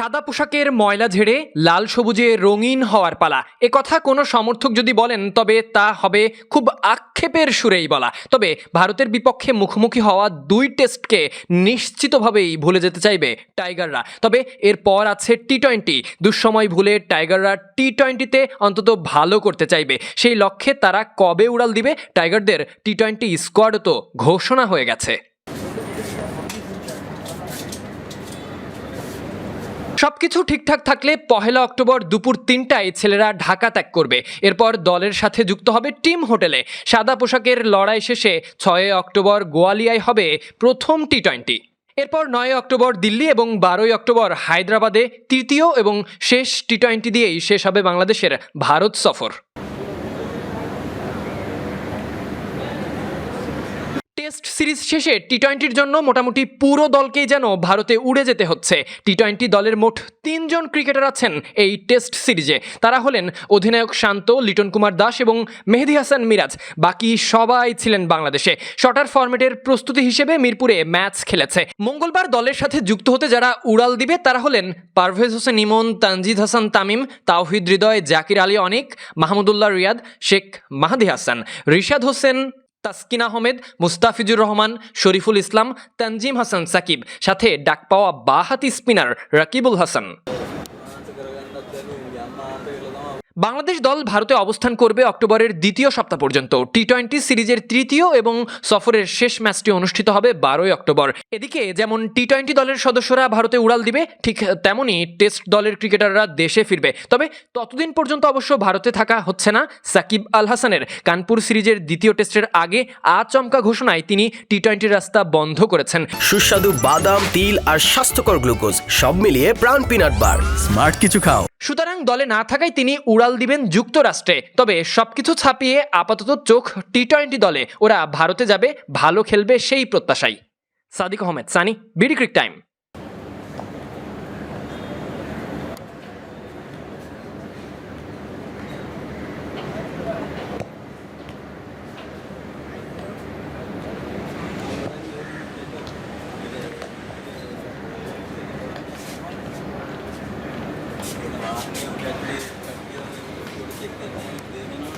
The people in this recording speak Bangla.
সাদা পোশাকের ময়লা ঝেড়ে লাল সবুজে রঙিন হওয়ার পালা। এ কথা কোনো সমর্থক যদি বলেন, তবে তা হবে খুব আক্ষেপের সুরেই বলা। তবে ভারতের বিপক্ষে মুখোমুখি হওয়া দুই টেস্টকে নিশ্চিতভাবেই ভুলে যেতে চাইবে টাইগাররা। তবে এরপর আছে টি টোয়েন্টি দুঃসময় ভুলে টাইগাররা টি টোয়েন্টিতে অন্তত ভালো করতে চাইবে। সেই লক্ষ্যে তারা কবে উড়াল দিবে, টাইগারদের টি টোয়েন্টি স্কোয়াডও তো ঘোষণা হয়ে গেছে। সবকিছু ঠিকঠাক থাকলে পহেলা অক্টোবর দুপুর তিনটায় ছেলেরা ঢাকা ত্যাগ করবে। এরপর দলের সাথে যুক্ত হবে টিম হোটেলে। সাদা পোশাকের লড়াই শেষে ছয় অক্টোবর গোয়ালিয়ায় হবে প্রথম টি টোয়েন্টি এরপর নয় অক্টোবর দিল্লি এবং বারোই অক্টোবর হায়দ্রাবাদে তৃতীয় এবং শেষ টি টোয়েন্টি দিয়েই শেষ হবে বাংলাদেশের ভারত সফর। টেস্ট সিরিজ শেষে টি টোয়েন্টির জন্য মোটামুটি পুরো দলকেই যেন ভারতে উড়ে যেতে হচ্ছে। টি টোয়েন্টি দলের মোট তিনজন ক্রিকেটার আছেন এই টেস্ট সিরিজে। তারা হলেন অধিনায়ক শান্ত, লিটন কুমার দাস এবং মেহেদি হাসান মিরাজ। বাকি সবাই ছিলেন বাংলাদেশে। শটার ফরম্যাটের প্রস্তুতি হিসেবে মিরপুরে ম্যাচ খেলেছে। মঙ্গলবার দলের সাথে যুক্ত হতে যারা উড়াল দিবে, তারা হলেন পারভেজ হোসেন ইমন, তানজিদ হাসান তামিম, তাওহিদ হৃদয়, জাকির আলী অনিক, মাহমুদুল্লাহ রিয়াদ, শেখ মাহাদি হাসান। রিশাদ হোসেন তাসকিন আহমেদ, মুস্তাফিজুর রহমান, শরীফুল ইসলাম, তানজিম হাসান সাকিব, সাথে ডাক পাওয়া বাহাতি স্পিনার রাকিবুল হাসান। বাংলাদেশ দল ভারতে অবস্থান করবে অক্টোবরের দ্বিতীয় সপ্তাহ পর্যন্ত। টি টোয়েন্টি সিরিজের তৃতীয় এবং সফরের শেষ ম্যাচটি অনুষ্ঠিত হবে বারোই অক্টোবর। এদিকে যেমন টি টোয়েন্টি দলের সদস্যরা ভারতে উড়াল দিবে ঠিক তেমনই টেস্ট দলের ক্রিকেটাররা দেশে ফিরবে। তবে ততদিন পর্যন্ত অবশ্য ভারতে থাকা হচ্ছে না সাকিব আল হাসানের। কানপুর সিরিজের দ্বিতীয় টেস্টের আগে আচমকা ঘোষণায় তিনি টি টোয়েন্টির রাস্তা বন্ধ করেছেন। সুস্বাদু বাদাম তিল আর স্বাস্থ্যকর গ্লুকোজ সব মিলিয়ে প্রাণ পিনাট বার স্মার্ট কিছু খাও। সুতরাং দলে না থাকায় তিনি উড়াল দিবেন যুক্তরাষ্ট্রে। তবে সবকিছু ছাপিয়ে আপাতত চোখ টি টোয়েন্টি দলে। ওরা ভারতে যাবে, ভালো খেলবে সেই প্রত্যাশাই। Sadiq Ahmed, Sunny, BD Crick Time. desteklerini